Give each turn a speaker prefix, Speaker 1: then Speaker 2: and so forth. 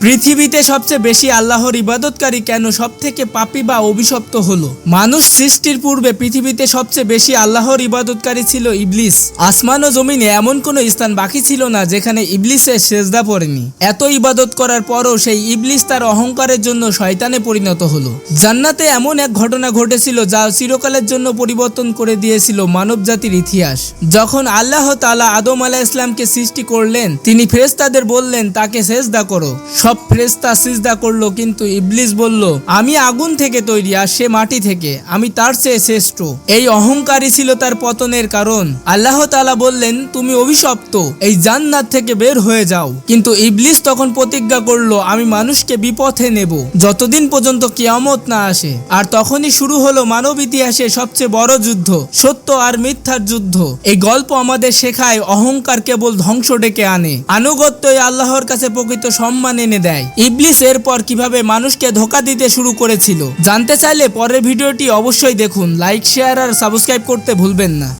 Speaker 1: পৃথিবীতে সবচেয়ে বেশি আল্লাহর ইবাদতকারী কেন সব থেকে পাপী বা অভিশপ্ত হলো? মানুষ সৃষ্টির পূর্বে পৃথিবীতে সবচেয়ে বেশি আল্লাহর ইবাদতকারী ছিল ইবলিস। আসমান ও জমিনে এমন কোনো স্থান বাকি ছিল না যেখানে ইবলিসের সেজদা পড়েনি। এত ইবাদত করার পরও সেই ইবলিস তার অহংকারের জন্য শয়তানে পরিণত হলো। জান্নাতে এমন এক ঘটনা ঘটেছিল যা চিরকালের জন্য পরিবর্তন করে দিয়েছিল মানব জাতির ইতিহাস। যখন আল্লাহ তালা আদম আলাহ ইসলামকে সৃষ্টি করলেন, তিনি ফেরেস্তাদের বললেন, তাকে সেজদা করো। সব ফেরেশতা সিজদা করল, কিন্তু ইবলিস বলল, আমি আগুন থেকে তৈরি আর সে মাটি থেকে। আমি তার চেয়ে শ্রেষ্ঠ। এই অহংকারী ছিল তার পতনের কারণ। আল্লাহ তালা বললেন, তুমি অভিশপ্ত, এই জান্নাত থেকে বের হয়ে যাও। কিন্তু ইবলিস তখন প্রতিজ্ঞা করল, আমি মানুষকে বিপথে নেব, যতদিন পর্যন্ত কিয়ামত না আসে। আর তখনই শুরু হলো মানব ইতিহাসে সবচেয়ে বড় যুদ্ধ, সত্য আর মিথ্যার যুদ্ধ। এই গল্প আমাদের শেখায়, অহংকার কেবল ধ্বংস ডেকে আনে। আনুগত্যই আল্লাহর কাছে প্রকৃত সম্মান এনে দেয়। ইবলিস এরপর কীভাবে মানুষকে ধোকা দিতে শুরু করেছিল? জানতে চাইলে পরের ভিডিওটি অবশ্যই দেখুন। লাইক, শেয়ার আর সাবস্ক্রাইব করতে ভুলবেন না।